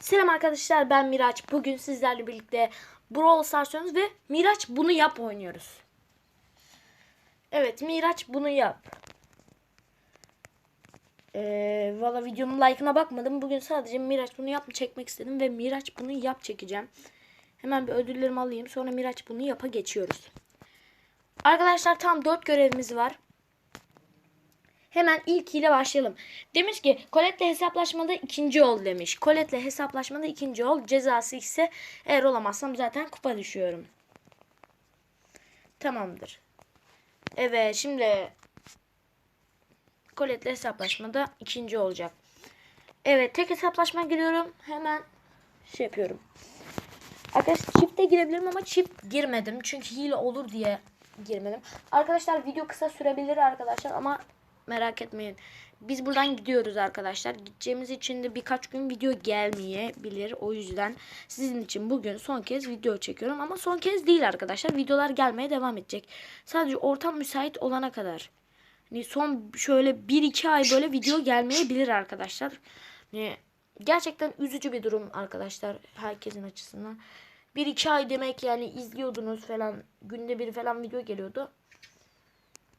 Selam arkadaşlar ben Miraç. Bugün sizlerle birlikte Brawl Stars ve Miraç bunu yap oynuyoruz. Evet Miraç bunu yap. Ee, Valla videonun like'ına bakmadım. Bugün sadece Miraç bunu yap mı çekmek istedim ve Miraç bunu yap çekeceğim. Hemen bir ödüllerimi alayım. Sonra Miraç bunu yapa geçiyoruz. Arkadaşlar tam 4 görevimiz var. Hemen ilkiyle başlayalım. Demiş ki Colette'le hesaplaşmada ikinci ol demiş. Colette'le hesaplaşmada ikinci ol. Cezası ise eğer olamazsam zaten kupa düşüyorum. Tamamdır. Evet şimdi Colette'le hesaplaşmada ikinci olacak. Evet tek hesaplaşma giriyorum. Hemen şey yapıyorum. Arkadaşlar çifte girebilirim ama çift girmedim. Çünkü hile olur diye girmedim. Arkadaşlar video kısa sürebilir arkadaşlar ama merak etmeyin. Biz buradan gidiyoruz arkadaşlar. Gideceğimiz için de birkaç gün video gelmeyebilir. O yüzden sizin için bugün son kez video çekiyorum. Ama son kez değil arkadaşlar. Videolar gelmeye devam edecek. Sadece ortam müsait olana kadar. Hani son şöyle 1-2 ay böyle video gelmeyebilir arkadaşlar. Hani gerçekten üzücü bir durum arkadaşlar herkesin açısından. 1-2 ay demek yani izliyordunuz falan günde bir falan video geliyordu.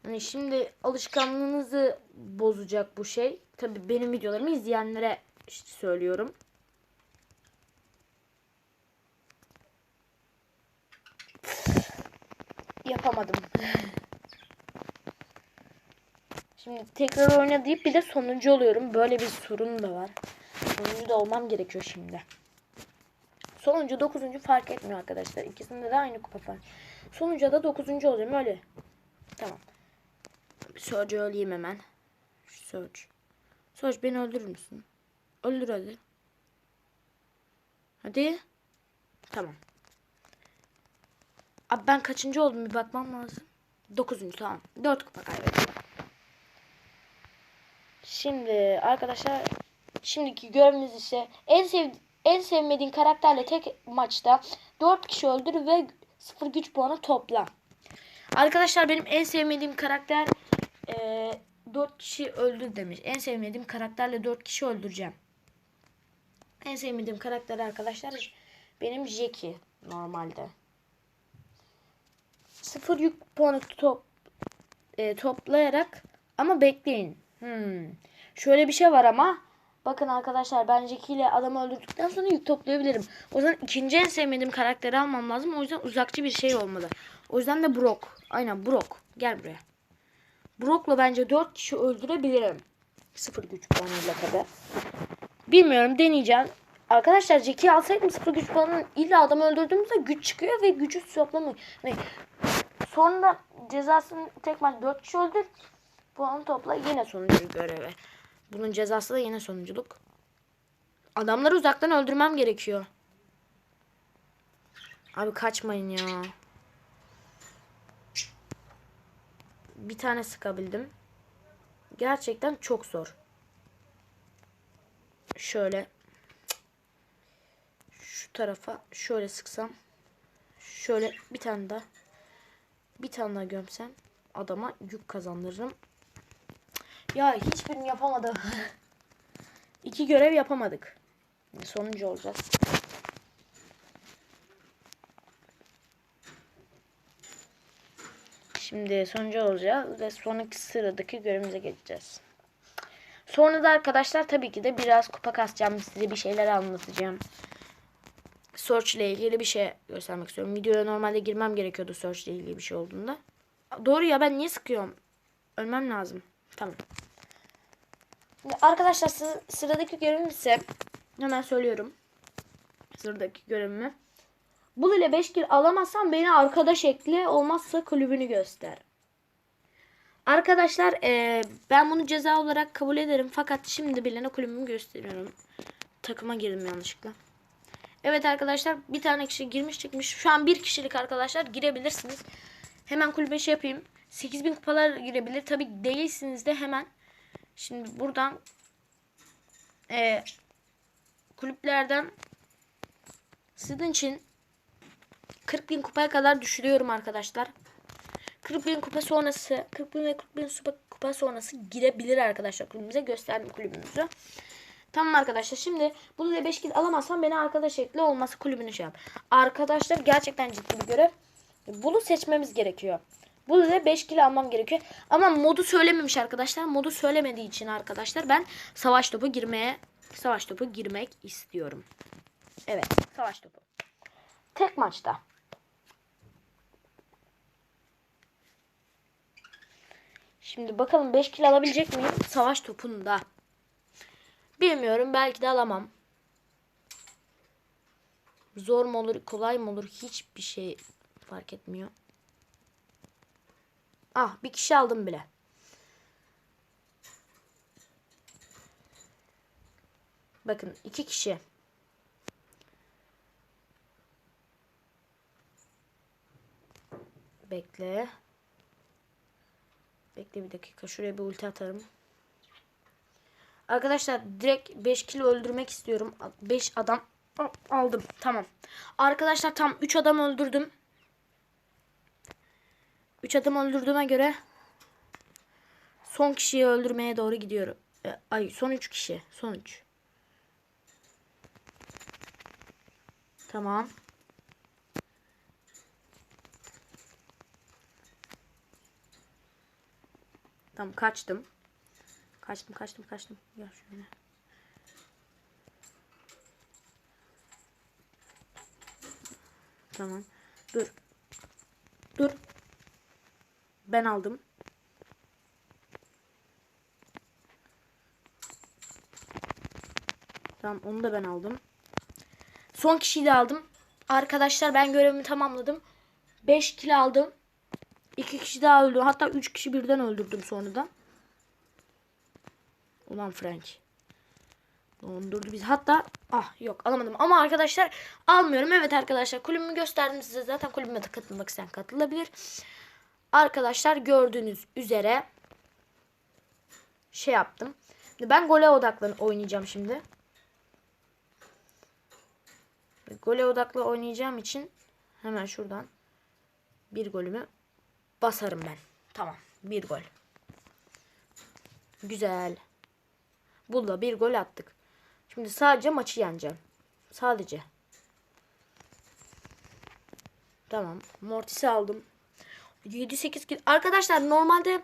Hani şimdi alışkanlığınızı bozacak bu şey. Tabi benim videolarımı izleyenlere işte söylüyorum. Yapamadım. Şimdi tekrar oyna deyip bir de sonuncu oluyorum. Böyle bir sorun da var. Sonuncu da olmam gerekiyor şimdi. Sonuncu, dokuzuncu fark etmiyor arkadaşlar. İkisinde de aynı kupa fark. Sonuncu da dokuzuncu olacağım öyle. Tamam. Surge'ı öleyim hemen. Surge. Surge beni öldürür müsün? Öldür hadi. Hadi. Tamam. Abi ben kaçıncı oldum bir bakmam lazım. Dokuzuncu tamam. Dört kupa kaybettim. Şimdi arkadaşlar şimdiki görevimiz ise en sev en sevmediğin karakterle tek maçta 4 kişi öldür ve 0 güç puanı topla. Arkadaşlar benim en sevmediğim karakter e, 4 kişi öldür demiş. En sevmediğim karakterle 4 kişi öldüreceğim. En sevmediğim karakter arkadaşlar benim Jackie normalde. 0 yük puanı top e, toplayarak ama bekleyin. Hmm. Şöyle bir şey var ama bakın arkadaşlar ben Jackie ile adamı öldürdükten sonra yük toplayabilirim. O zaman ikinci en sevmediğim karakteri almam lazım. O yüzden uzakçı bir şey olmalı. O yüzden de Brock. Aynen Brock. Gel buraya. Brock'la bence 4 kişi öldürebilirim. Sıfır güç puanıyla tabi. Bilmiyorum deneyeceğim. Arkadaşlar Jackie'yi alsaydım sıfır güç puanı illa adamı öldürdüğümüzde güç çıkıyor ve gücü toplamıyor. Ne? Sonra cezasını tek maç 4 kişi öldür. Puan topla yine sonuncu göreve. Bunun cezası da yine sonunculuk. Adamları uzaktan öldürmem gerekiyor. Abi kaçmayın ya. Bir tane sıkabildim. Gerçekten çok zor. Şöyle. Şu tarafa şöyle sıksam. Şöyle bir tane daha. Bir tane daha gömsem. Adama yük kazandırırım. Ya hiçbirini yapamadım. İki görev yapamadık. Sonuncu olacağız. Şimdi sonuncu olacağız ve sonraki sıradaki görevimize geçeceğiz. Sonra da arkadaşlar tabii ki de biraz kupa kasacağım. Size bir şeyler anlatacağım. Search ile ilgili bir şey göstermek istiyorum. Videoya normalde girmem gerekiyordu Search ile ilgili bir şey olduğunda. Doğru ya ben niye sıkıyorum? Ölmem lazım. Tamam. Arkadaşlar sı- sıradaki görevim ise hemen söylüyorum. Sıradaki görevimi. Bul ile 5 kill alamazsan beni arkadaş ekle olmazsa kulübünü göster. Arkadaşlar eee, ben bunu ceza olarak kabul ederim fakat şimdi bilene kulübümü gösteriyorum. Takıma girdim yanlışlıkla. Evet arkadaşlar bir tane kişi girmiş çıkmış. Şu an bir kişilik arkadaşlar girebilirsiniz. Hemen kulübe şey yapayım. 8000 kupalar girebilir. Tabi değilsiniz de hemen. Şimdi buradan eee, kulüplerden sizin için 40 bin kupaya kadar düşürüyorum arkadaşlar. 40 bin kupa sonrası 40 bin ve 40 bin kupa, sonrası girebilir arkadaşlar kulübümüze. Gösterdim kulübümüzü. Tamam arkadaşlar şimdi bunu da 5 kill alamazsam beni arkadaş ekle olması kulübüne şey yap. Arkadaşlar gerçekten ciddi bir görev. Bunu seçmemiz gerekiyor. Bunu da 5 kill almam gerekiyor. Ama modu söylememiş arkadaşlar. Modu söylemediği için arkadaşlar ben savaş topu girmeye savaş topu girmek istiyorum. Evet savaş topu. Tek maçta. Şimdi bakalım 5 kill alabilecek miyim savaş topunda? Bilmiyorum belki de alamam. Zor mu olur kolay mı olur hiçbir şey fark etmiyor. Ah bir kişi aldım bile. Bakın iki kişi. Bekle. Bekle bir dakika. Şuraya bir ulti atarım. Arkadaşlar direkt 5 kilo öldürmek istiyorum. 5 adam aldım. Tamam. Arkadaşlar tam 3 adam öldürdüm. 3 adam öldürdüğüme göre son kişiyi öldürmeye doğru gidiyorum. E, Ay son 3 kişi. Son 3. Tamam. Tamam kaçtım. Kaçtım kaçtım kaçtım. Gel şöyle. Tamam. Dur. Dur. Ben aldım. Tamam onu da ben aldım. Son kişiyi de aldım. Arkadaşlar ben görevimi tamamladım. 5 kill aldım. 2 kişi daha öldü. Hatta 3 kişi birden öldürdüm sonradan. Ulan Frank. Dondurdu bizi. Hatta ah yok alamadım. Ama arkadaşlar almıyorum. Evet arkadaşlar kulübümü gösterdim size. Zaten kulübüme de katılmak isteyen katılabilir. Arkadaşlar gördüğünüz üzere şey yaptım. Ben gole odaklı oynayacağım şimdi. Gole odaklı oynayacağım için hemen şuradan bir golümü basarım ben. Tamam. Bir gol. Güzel. Bunda bir gol attık. Şimdi sadece maçı yeneceğim. Sadece. Tamam. Mortis'i aldım. 7-8 kill. Arkadaşlar normalde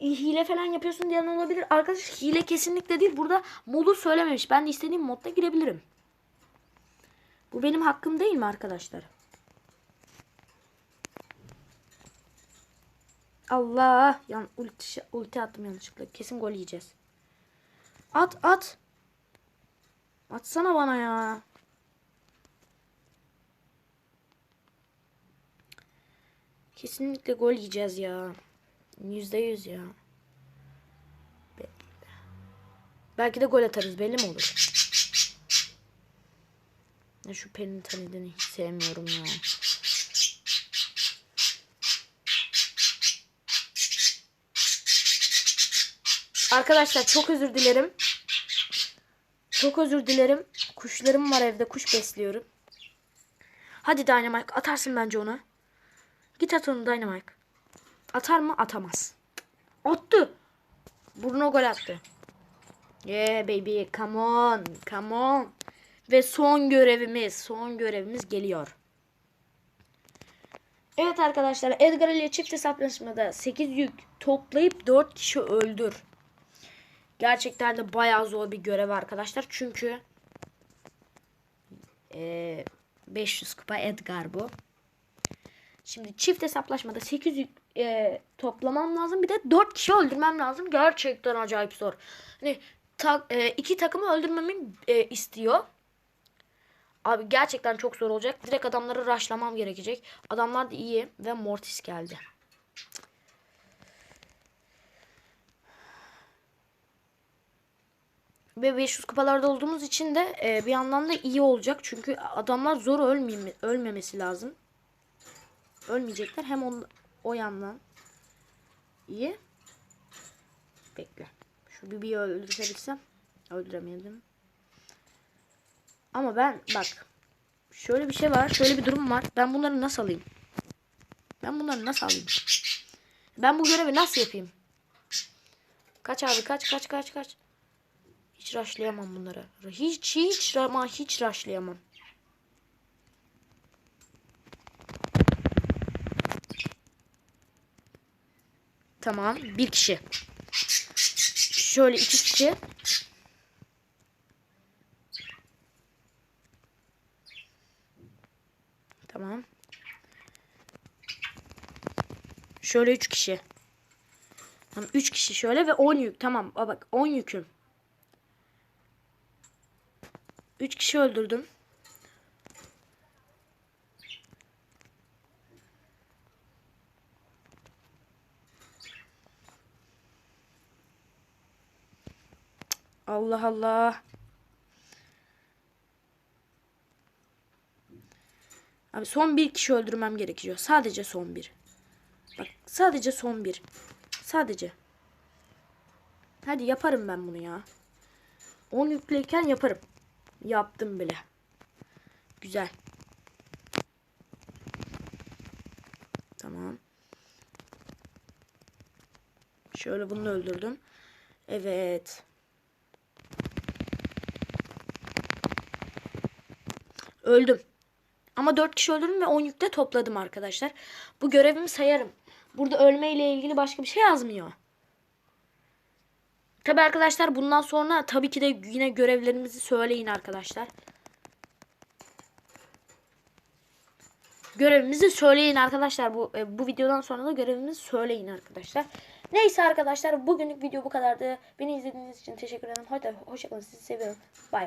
hile falan yapıyorsun diyen olabilir. Arkadaş hile kesinlikle değil. Burada modu söylememiş. Ben de istediğim modda girebilirim. Bu benim hakkım değil mi arkadaşlar? Allah. Yan ulti, ulti attım yanlışlıkla. Kesin gol yiyeceğiz. At at. Atsana bana ya. Kesinlikle gol yiyeceğiz ya. Yüzde yüz ya. Be- Belki de gol atarız belli mi olur? Ya şu Pelin tanıdığını hiç sevmiyorum ya. Arkadaşlar çok özür dilerim. Çok özür dilerim. Kuşlarım var evde. Kuş besliyorum. Hadi Dynamite atarsın bence onu. Git at onu Dynamite. Atar mı? Atamaz. Attı. Bruno gol attı. Yeah baby come on. Come on. Ve son görevimiz. Son görevimiz geliyor. Evet arkadaşlar Edgar ile çift hesaplaşmada 8 yük toplayıp 4 kişi öldür. Gerçekten de bayağı zor bir görev arkadaşlar. Çünkü e, 500 kupa Edgar bu. Şimdi çift hesaplaşmada 8 yük e, toplamam lazım. Bir de 4 kişi öldürmem lazım. Gerçekten acayip zor. Hani ta, e, iki takımı öldürmemi e, istiyor. Abi gerçekten çok zor olacak. Direkt adamları rushlamam gerekecek. Adamlar da iyi ve Mortis geldi. Ve 500 kupalarda olduğumuz için de e, bir yandan da iyi olacak. Çünkü adamlar zor ölmeme, ölmemesi lazım. Ölmeyecekler. Hem on, o yandan iyi. Bekle. Şu Bibi'yi öldürebilsem. Öldüremedim. Ama ben bak. Şöyle bir şey var. Şöyle bir durum var. Ben bunları nasıl alayım? Ben bunları nasıl alayım? Ben bu görevi nasıl yapayım? Kaç abi kaç kaç kaç kaç. Hiç rushlayamam bunları. Hiç hiç ama hiç rushlayamam. Tamam. Bir kişi. Şöyle iki kişi. Tamam. Şöyle üç kişi. Tamam 3 kişi şöyle ve 10 yük. Tamam bak 10 yüküm. 3 kişi öldürdüm. Allah Allah. Abi son bir kişi öldürmem gerekiyor. Sadece son bir. Bak sadece son bir. Sadece. Hadi yaparım ben bunu ya. 10 yükleyken yaparım. Yaptım bile. Güzel. Tamam. Şöyle bunu öldürdüm. Evet. Öldüm. Ama 4 kişi öldürdüm ve 10 yükte topladım arkadaşlar. Bu görevimi sayarım. Burada ölmeyle ilgili başka bir şey yazmıyor. Tabi arkadaşlar bundan sonra tabii ki de yine görevlerimizi söyleyin arkadaşlar. Görevimizi söyleyin arkadaşlar. Bu e, bu videodan sonra da görevimizi söyleyin arkadaşlar. Neyse arkadaşlar bugünlük video bu kadardı. Beni izlediğiniz için teşekkür ederim. Hadi hoşçakalın. Sizi seviyorum. Bay.